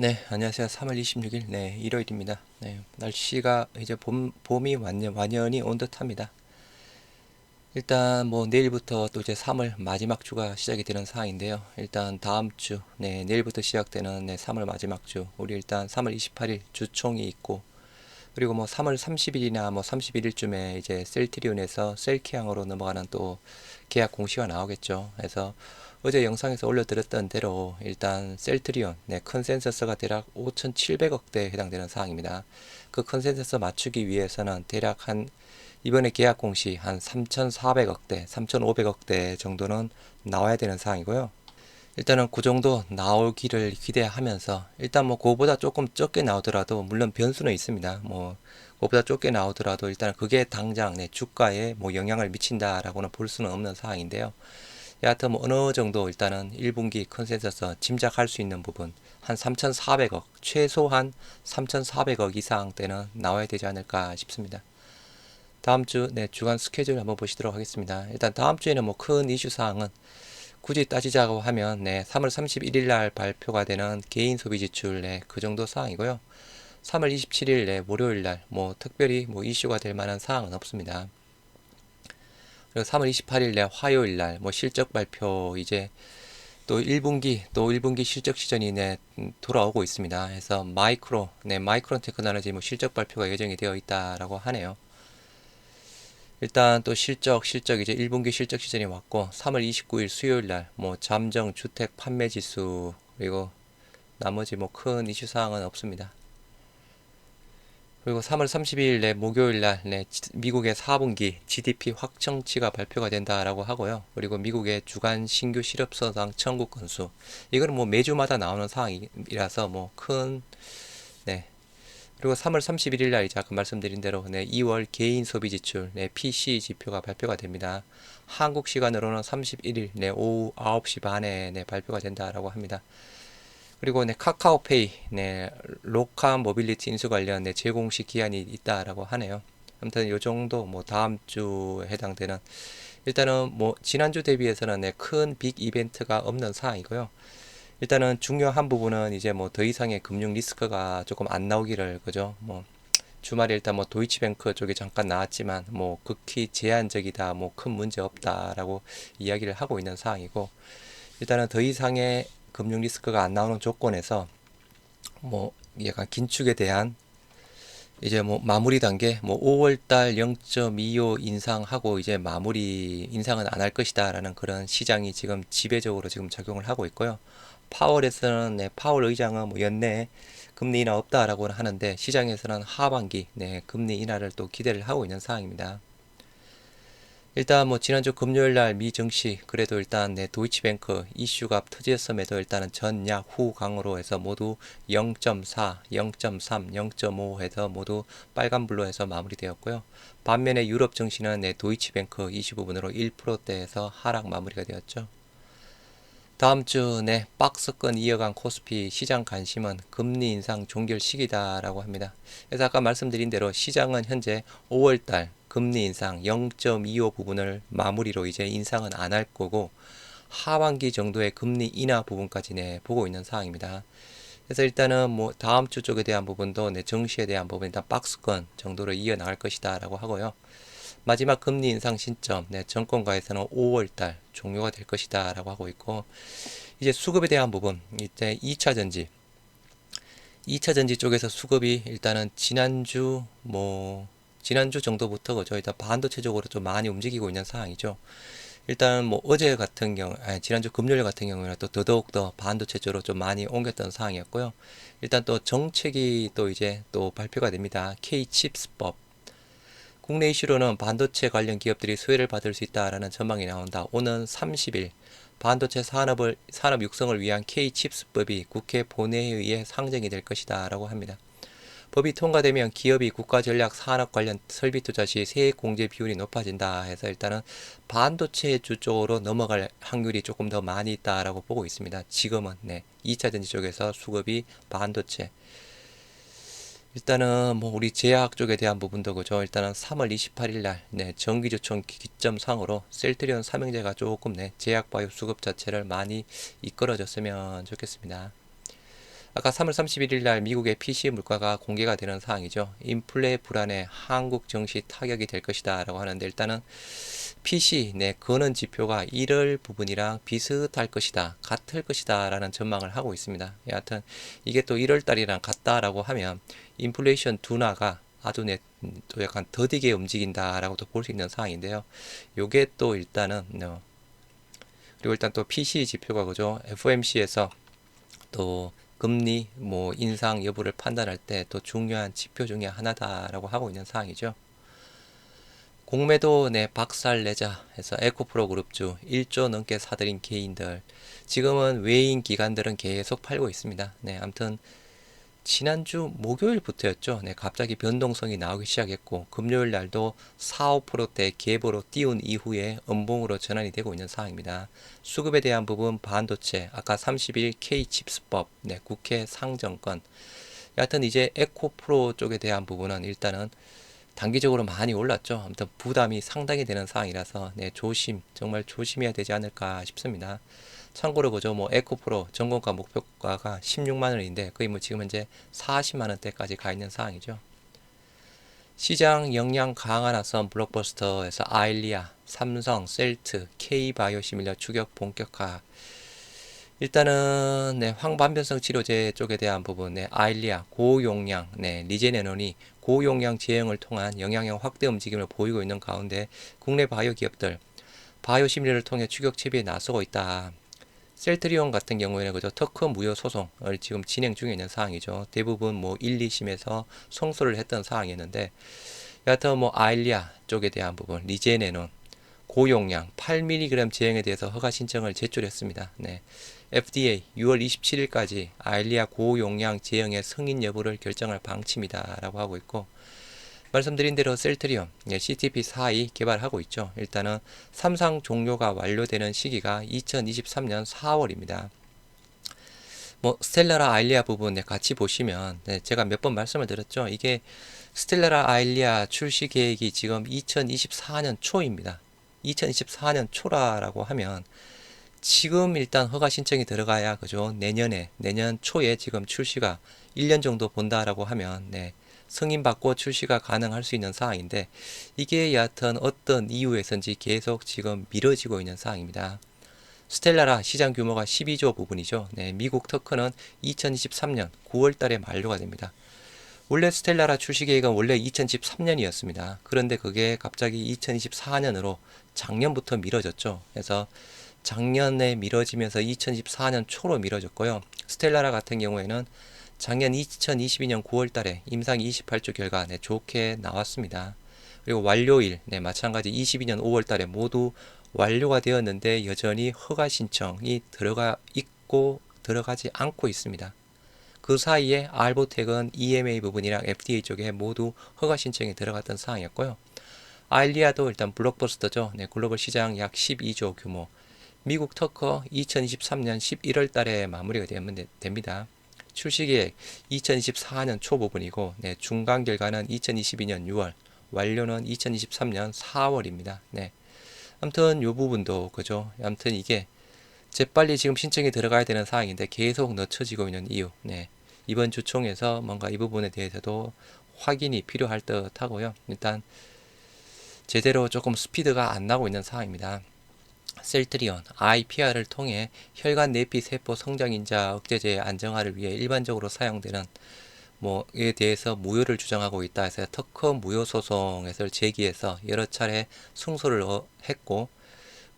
네, 안녕하세요. 3월 26일, 네, 일요일입니다. 네, 날씨가 이제 봄, 봄이 완전, 완연히 온 듯합니다. 일단 뭐 내일부터 또 이제 3월 마지막 주가 시작이 되는 상황인데요. 일단 다음 주, 네, 내일부터 시작되는 네, 3월 마지막 주, 우리 일단 3월 28일 주총이 있고, 그리고 뭐 3월 30일이나 뭐 31일쯤에 이제 셀트리온에서 셀키항으로 넘어가는 또 계약 공시가 나오겠죠. 그래서 어제 영상에서 올려드렸던 대로 일단 셀트리온 네, 컨센서스가 대략 5,700억대에 해당되는 사항입니다. 그 컨센서스 맞추기 위해서는 대략 한 이번에 계약 공시 한 3,400억대, 3,500억대 정도는 나와야 되는 사항이고요. 일단은 그 정도 나오기를 기대하면서 일단 뭐 그거보다 조금 적게 나오더라도 물론 변수는 있습니다. 뭐 그거보다 적게 나오더라도 일단 그게 당장 내 주가에 뭐 영향을 미친다라고는 볼 수는 없는 상황인데요. 여하튼 뭐 어느 정도 일단은 1분기 컨센서스 짐작할 수 있는 부분 한 3,400억 최소한 3,400억 이상 때는 나와야 되지 않을까 싶습니다. 다음 주 네, 주간 스케줄 한번 보시도록 하겠습니다. 일단 다음 주에는 뭐 큰 이슈 사항은 굳이 따지자고 하면 네, 3월 31일 날 발표가 되는 개인 소비 지출 네, 그 정도 사항이고요. 3월 27일 네, 월요일 날 뭐 특별히 뭐 이슈가 될 만한 사항은 없습니다. 그리고 3월 28일 날 화요일 날 뭐 실적 발표 이제 또 1분기 또 1분기 실적 시즌이 네, 돌아오고 있습니다. 그래서 마이크로 네, 마이크론 테크놀로지 뭐 실적 발표가 예정이 되어 있다라고 하네요. 일단 또 실적 실적 이제 1분기 실적 시즌이 왔고 3월 29일 수요일 날 뭐 잠정 주택 판매 지수 그리고 나머지 뭐 큰 이슈 사항은 없습니다. 그리고 3월 30일 내 목요일 날 네, 미국의 4분기 GDP 확정치가 발표가 된다라고 하고요. 그리고 미국의 주간 신규 실업서당 청구 건수 이거는 뭐 매주마다 나오는 사항이라서 뭐 큰 네. 그리고 3월 31일 날 이제 아까 말씀드린 대로 네, 2월 개인 소비 지출 네, PC 지표가 발표가 됩니다. 한국 시간으로는 31일 네, 오후 9시 반에 네, 발표가 된다라고 합니다. 그리고 네, 카카오페이, 네, 로카 모빌리티 인수 관련 네, 재공식 기한이 있다라고 하네요. 아무튼 요 정도 뭐 다음 주에 해당되는 일단은 뭐 지난주 대비해서는 네, 큰빅 이벤트가 없는 사항이고요. 일단은 중요한 부분은 이제 뭐 더 이상의 금융 리스크가 조금 안 나오기를 그죠? 뭐 주말에 일단 뭐 도이치뱅크 쪽에 잠깐 나왔지만 뭐 극히 제한적이다 뭐 큰 문제 없다라고 이야기를 하고 있는 사항이고 일단은 더 이상의 금융 리스크가 안 나오는 조건에서 뭐 약간 긴축에 대한 이제 뭐 마무리 단계 뭐 5월 달 0.25 인상하고 이제 마무리 인상은 안 할 것이다라는 그런 시장이 지금 지배적으로 지금 작용을 하고 있고요. 파월에서는 네, 파월 의장은 뭐 연내 금리 인하 없다라고 하는데 시장에서는 하반기 네, 금리 인하를 또 기대를 하고 있는 상황입니다. 일단 뭐 지난주 금요일 날 미 증시 그래도 일단 네, 도이치뱅크 이슈가 터졌음에도 일단은 전약 후강으로 해서 모두 0.4, 0.3, 0.5 해서 모두 빨간불로 해서 마무리되었고요. 반면에 유럽 증시는 네, 도이치뱅크 이슈 부분으로 1%대에서 하락 마무리가 되었죠. 다음 주 내 박스권 이어간 코스피 시장 관심은 금리 인상 종결 시기다라고 합니다. 그래서 아까 말씀드린 대로 시장은 현재 5월달 금리 인상 0.25 부분을 마무리로 이제 인상은 안 할 거고 하반기 정도의 금리 인하 부분까지 내 보고 있는 상황입니다. 그래서 일단은 뭐 다음 주 쪽에 대한 부분도 내 정시에 대한 부분 일단 박스권 정도로 이어 나갈 것이다라고 하고요. 마지막 금리 인상 신점 내 정권가에서는 5월달 종료가 될 것이다라고 하고 있고 이제 수급에 대한 부분 이때 2차 전지 2차 전지 쪽에서 수급이 일단은 지난주 뭐 지난주 정도부터 그죠. 일단 반도체적으로 좀 많이 움직이고 있는 상황이죠. 일단 뭐 어제 같은 경우, 아니 지난주 금요일 같은 경우에는 또 더더욱 더 반도체 쪽으로 좀 많이 옮겼던 상황이었고요. 일단 또 정책이 또 이제 또 발표가 됩니다. K-칩스법. 국내 이슈로는 반도체 관련 기업들이 수혜를 받을 수 있다라는 전망이 나온다. 오는 30일 반도체 산업을 산업 육성을 위한 K-칩스법이 국회 본회의에 상정이 될 것이다라고 합니다. 법이 통과되면 기업이 국가 전략 산업 관련 설비 투자 시 세액 공제 비율이 높아진다 해서 일단은 반도체 주 쪽으로 넘어갈 확률이 조금 더 많이 있다라고 보고 있습니다. 지금은 네 2차 전지 쪽에서 수급이 반도체 일단은 뭐 우리 제약 쪽에 대한 부분도 그죠. 일단은 3월 28일 날 네, 정기조총 기점상으로 셀트리온 삼형제가 조금 네, 제약 바이오 수급 자체를 많이 이끌어줬으면 좋겠습니다. 아까 3월 31일 날 미국의 PC 물가가 공개가 되는 사항이죠. 인플레 불안에 한국 증시 타격이 될 것이다 라고 하는데 일단은 PC 내 거는 지표가 이럴 부분이랑 비슷할 것이다, 같을 것이다 라는 전망을 하고 있습니다. 여하튼 이게 또 1월 달이랑 같다라고 하면 인플레이션 둔화가 아주 내, 또 약간 더디게 움직인다라고도 볼 수 있는 상황인데요. 요게 또 일단은 어, 그리고 일단 또 PC 지표가 그죠? FOMC에서 또 금리 뭐 인상 여부를 판단할 때 또 중요한 지표 중에 하나다라고 하고 있는 사항이죠. 공매도 내 박살 내자 해서 에코프로 그룹주 1조 넘게 사들인 개인들 지금은 외인 기관들은 계속 팔고 있습니다. 네, 아무튼 지난주 목요일부터였죠. 네, 갑자기 변동성이 나오기 시작했고 금요일 날도 4, 5%대 갭으로 띄운 이후에 음봉으로 전환이 되고 있는 상황입니다. 수급에 대한 부분 반도체 아까 30일 K칩스법 네, 국회 상정권 여하튼 이제 에코프로 쪽에 대한 부분은 일단은 단기적으로 많이 올랐죠. 아무튼 부담이 상당히 되는 상황이라서 네, 조심 정말 조심해야 되지 않을까 싶습니다. 참고로 그죠 뭐 에코프로 전공가 목표가가 16만 원인데 거의 뭐 지금 현재 40만 원대까지 가 있는 상황이죠. 시장 역량 강화 나선 블록버스터에서 아일리아, 삼성, 셀트, K바이오 시밀러 추격 본격화. 일단은 네, 황반변성 치료제 쪽에 대한 부분, 네, 아일리아 고용량, 네, 리제네논이 고용량 제형을 통한 영향형 확대 움직임을 보이고 있는 가운데 국내 바이오 기업들 바이오 시밀러를 통해 추격 채비에 나서고 있다. 셀트리온 같은 경우에는 그저 특허 무효 소송을 지금 진행 중에 있는 상황이죠. 대부분 뭐 1, 2심에서 성소를 했던 상황이었는데 여하튼 뭐 아일리아 쪽에 대한 부분 리제네논 고용량 8mg 제형에 대해서 허가 신청을 제출했습니다. 네. FDA 6월 27일까지 아일리아 고용량 제형의 승인 여부를 결정할 방침이다라고 하고 있고 말씀드린 대로 셀트리온 CTP42 개발하고 있죠. 일단은 삼상 종료가 완료되는 시기가 2023년 4월입니다. 뭐 스텔라라 아일리아 부분 네, 같이 보시면 네, 제가 몇 번 말씀을 드렸죠. 이게 스텔라라 아일리아 출시 계획이 지금 2024년 초입니다. 2024년 초라라고 하면 지금 일단 허가 신청이 들어가야 그죠 내년에 내년 초에 지금 출시가 1년 정도 본다라고 하면 네 승인받고 출시가 가능할 수 있는 상황인데 이게 여하튼 어떤 이유에선지 계속 지금 미뤄지고 있는 상황입니다. 스텔라라 시장 규모가 12조 부분이죠. 네, 미국 특허는 2023년 9월 달에 만료가 됩니다. 원래 스텔라라 출시 계획은 원래 2013년이었습니다. 그런데 그게 갑자기 2024년으로 작년부터 미뤄졌죠. 그래서 작년에 미뤄지면서 2024년 초로 미뤄졌고요. 스텔라라 같은 경우에는 작년 2022년 9월 달에 임상 28주 결과 네, 좋게 나왔습니다. 그리고 완료일 네, 마찬가지 22년 5월 달에 모두 완료가 되었는데 여전히 허가 신청이 들어가 있고 들어가지 않고 있습니다. 그 사이에 알보텍은 EMA 부분이랑 FDA 쪽에 모두 허가 신청이 들어갔던 상황이었고요. 아일리아도 일단 블록버스터죠. 네, 글로벌 시장 약 12조 규모. 미국 터커 2023년 11월 달에 마무리가 되면 됩니다. 출시 계획 2024년 초 부분이고 네, 중간 결과는 2022년 6월, 완료는 2023년 4월입니다. 네. 아무튼 요 부분도 그죠. 아무튼 이게 재빨리 지금 신청이 들어가야 되는 상황인데 계속 늦춰지고 있는 이유. 네. 이번 주총에서 뭔가 이 부분에 대해서도 확인이 필요할 듯 하고요. 일단 제대로 조금 스피드가 안 나고 있는 상황입니다. 셀트리온, IPR을 통해 혈관 내피 세포 성장 인자 억제제 안정화를 위해 일반적으로 사용되는 뭐에 대해서 무효를 주장하고 있다 해서 특허 무효 소송에서 제기해서 여러 차례 승소를 어, 했고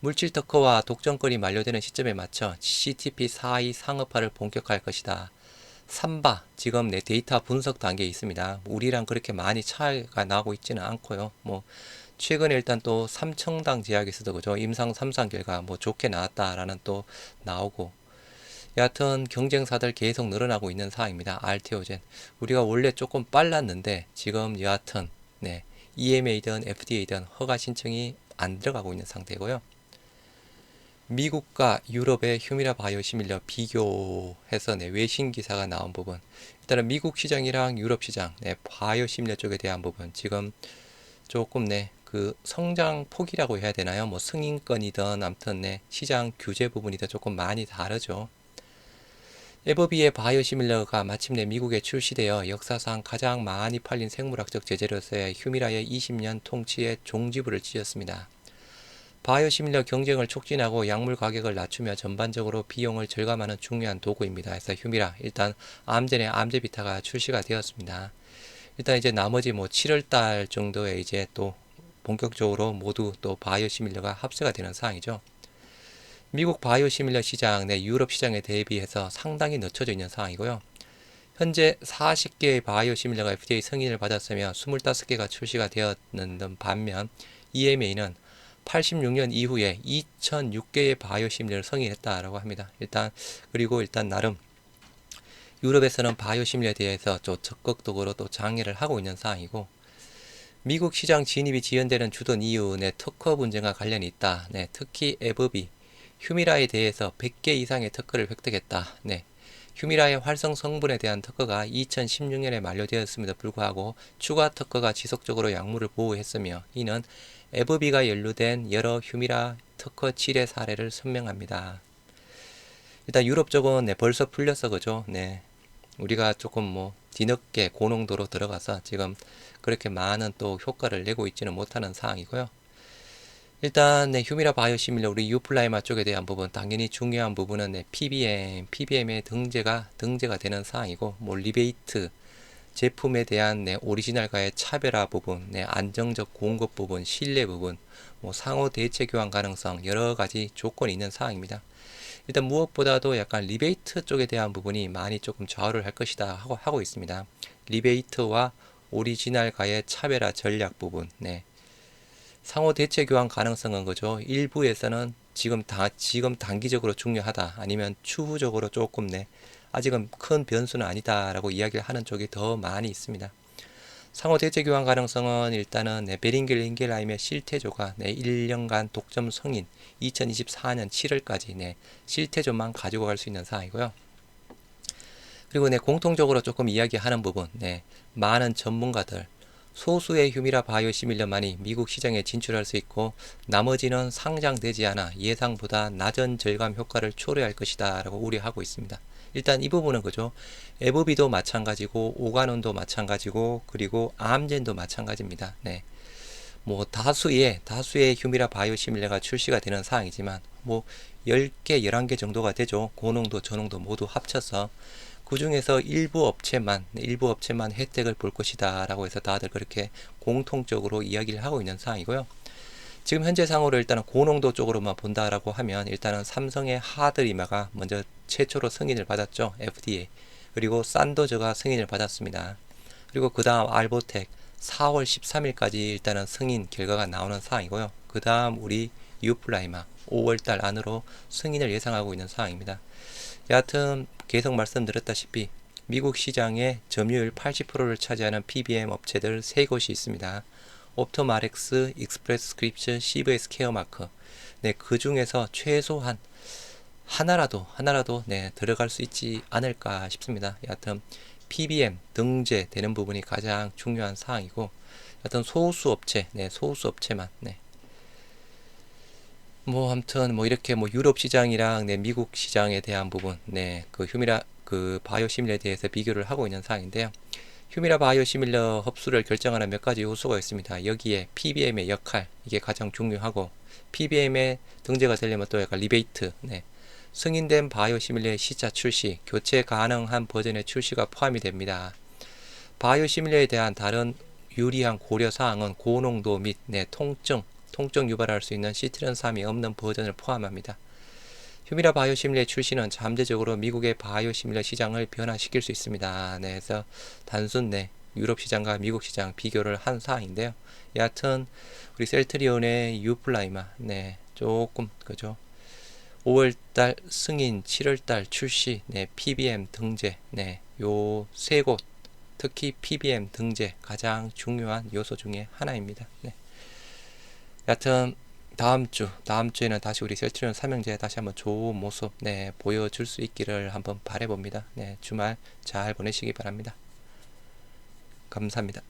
물질 특허와 독점권이 만료되는 시점에 맞춰 CTP42 상업화를 본격화할 것이다. 삼바 지금 내 데이터 분석 단계에 있습니다. 우리랑 그렇게 많이 차이가 나고 있지는 않고요. 뭐 최근에 일단 또 삼청당 제약에서도 그죠? 임상 3상 결과 뭐 좋게 나왔다라는 또 나오고. 여하튼 경쟁사들 계속 늘어나고 있는 상황입니다. 알테오젠. 우리가 원래 조금 빨랐는데 지금 여하튼 네 EMA든 FDA든 허가 신청이 안 들어가고 있는 상태고요. 미국과 유럽의 휴미라 바이오 시밀러 비교해서 네, 외신 기사가 나온 부분. 일단은 미국 시장이랑 유럽 시장 네, 바이오 시밀러 쪽에 대한 부분. 지금 조금 네 그 성장 폭이라고 해야 되나요? 뭐 승인권이든 아무튼 네, 시장 규제 부분이든 조금 많이 다르죠. 에버비의 바이오시밀러가 마침내 미국에 출시되어 역사상 가장 많이 팔린 생물학적 제재로서의 휴미라의 20년 통치의 종지부를 찢었습니다. 바이오시밀러 경쟁을 촉진하고 약물 가격을 낮추며 전반적으로 비용을 절감하는 중요한 도구입니다. 그래서 휴미라 일단 암젠의 암제비타가 출시가 되었습니다. 일단 이제 나머지 뭐 7월 달 정도에 이제 또 본격적으로 모두 또 바이오 시밀러가 합세가 되는 사항이죠. 미국 바이오 시밀러 시장 내 유럽 시장에 대비해서 상당히 늦춰져 있는 상황이고요. 현재 40개의 바이오 시밀러가 FDA 승인을 받았으며 25개가 출시가 되었는 반면 EMA는 86년 이후에 2006개의 바이오 시밀러를 승인했다라고 합니다. 일단 그리고 일단 나름 유럽에서는 바이오 시밀러에 대해서 좀 적극적으로 또 장애를 하고 있는 상황이고 미국 시장 진입이 지연되는 주된 이유 내 특허 분쟁과 관련이 있다. 네, 특히 에버비 휴미라에 대해서 100개 이상의 특허를 획득했다. 네. 휴미라의 활성 성분에 대한 특허가 2016년에 만료되었음에도 불구하고 추가 특허가 지속적으로 약물을 보호했으며 이는 에버비가 연루된 여러 휴미라 특허 7의 사례를 설명합니다. 일단 유럽 쪽은 네, 벌써 풀렸어 그죠? 네. 우리가 조금 뭐 뒤늦게 고농도로 들어가서 지금 그렇게 많은 또 효과를 내고 있지는 못하는 상황이고요. 일단 네, 휴미라 바이오 시밀러 우리 유플라이마 쪽에 대한 부분 당연히 중요한 부분은 네, PBM, PBM의 등재가 등재가 되는 사항이고 뭐 리베이트 제품에 대한 네, 오리지널과의 차별화 부분, 네, 안정적 공급 부분, 신뢰 부분, 뭐 상호 대체 교환 가능성 여러 가지 조건이 있는 사항입니다. 일단 무엇보다도 약간 리베이트 쪽에 대한 부분이 많이 조금 좌우를 할 것이다 하고 하고 있습니다. 리베이트와 오리지널과의 차별화 전략 부분, 네. 상호 대체 교환 가능성은 그죠. 일부에서는 지금 다 지금 단기적으로 중요하다. 아니면 추후적으로 조금 네. 아직은 큰 변수는 아니다라고 이야기를 하는 쪽이 더 많이 있습니다. 상호 대체 교환 가능성은 일단은 네, 베링겔 링겔라임의 실태조가 네, 1년간 독점 성인 2024년 7월까지 네, 실태조만 가지고 갈 수 있는 사항이고요. 그리고 네, 공통적으로 조금 이야기하는 부분, 네, 많은 전문가들, 소수의 휴미라 바이오 시밀러만이 미국 시장에 진출할 수 있고 나머지는 상장되지 않아 예상보다 낮은 절감 효과를 초래할 것이다 라고 우려하고 있습니다. 일단 이 부분은 그죠. 에버비도 마찬가지고 오가논도 마찬가지고 그리고 암젠도 마찬가지입니다. 네. 뭐 다수의 다수의 휴미라 바이오 시밀러가 출시가 되는 사항이지만 뭐 10개, 11개 정도가 되죠. 고농도, 저농도 모두 합쳐서 그 중에서 일부 업체만 일부 업체만 혜택을 볼 것이다 라고 해서 다들 그렇게 공통적으로 이야기를 하고 있는 상황이고요. 지금 현재 상으로 일단은 고농도 쪽으로만 본다라고 하면 일단은 삼성의 하드리마가 먼저 최초로 승인을 받았죠. FDA. 그리고 산도저가 승인을 받았습니다. 그리고 그 다음 알보텍 4월 13일까지 일단은 승인 결과가 나오는 상황이고요. 그 다음 우리 유플라이마 5월달 안으로 승인을 예상하고 있는 상황입니다. 여하튼 계속 말씀드렸다시피 미국 시장의 점유율 80%를 차지하는 PBM 업체들 세 곳이 있습니다. 옵토마렉스, 익스프레스 스크립션, CVS 케어마크. 네, 그 중에서 최소한 하나라도 하나라도 네, 들어갈 수 있지 않을까 싶습니다. 여하튼 PBM 등재 되는 부분이 가장 중요한 사항이고 여하튼 소수 업체, 네, 소수 업체만 네. 뭐 아무튼 뭐 이렇게 뭐 유럽 시장이랑 네, 미국 시장에 대한 부분, 네, 그 휴미라 그 바이오 시밀러에 대해서 비교를 하고 있는 사항인데요. 휴미라 바이오 시밀러 흡수를 결정하는 몇 가지 요소가 있습니다. 여기에 PBM의 역할 이게 가장 중요하고 PBM에 등재가 되려면 또 약간 리베이트, 네, 승인된 바이오 시밀러의 시차 출시, 교체 가능한 버전의 출시가 포함이 됩니다. 바이오 시밀러에 대한 다른 유리한 고려 사항은 고농도 및 네, 통증, 통증 유발할 수 있는 시트른삼이 없는 버전을 포함합니다. 휴미라 바이오 시밀러의 출시는 잠재적으로 미국의 바이오 시밀러 시장을 변화시킬 수 있습니다. 네, 그래서 단순 네, 유럽 시장과 미국 시장 비교를 한 사항인데요. 여하튼 우리 셀트리온의 유플라이마 네, 조금 그죠. 5월달 승인, 7월달 출시, 네, PBM 등재, 네, 요 세 곳, 특히 PBM 등재 가장 중요한 요소 중에 하나입니다. 네. 여하튼 다음 주, 다음 주에는 다시 우리 셀트리온 삼형제 다시 한번 좋은 모습 네, 보여줄 수 있기를 한번 바래봅니다. 네, 주말 잘 보내시기 바랍니다. 감사합니다.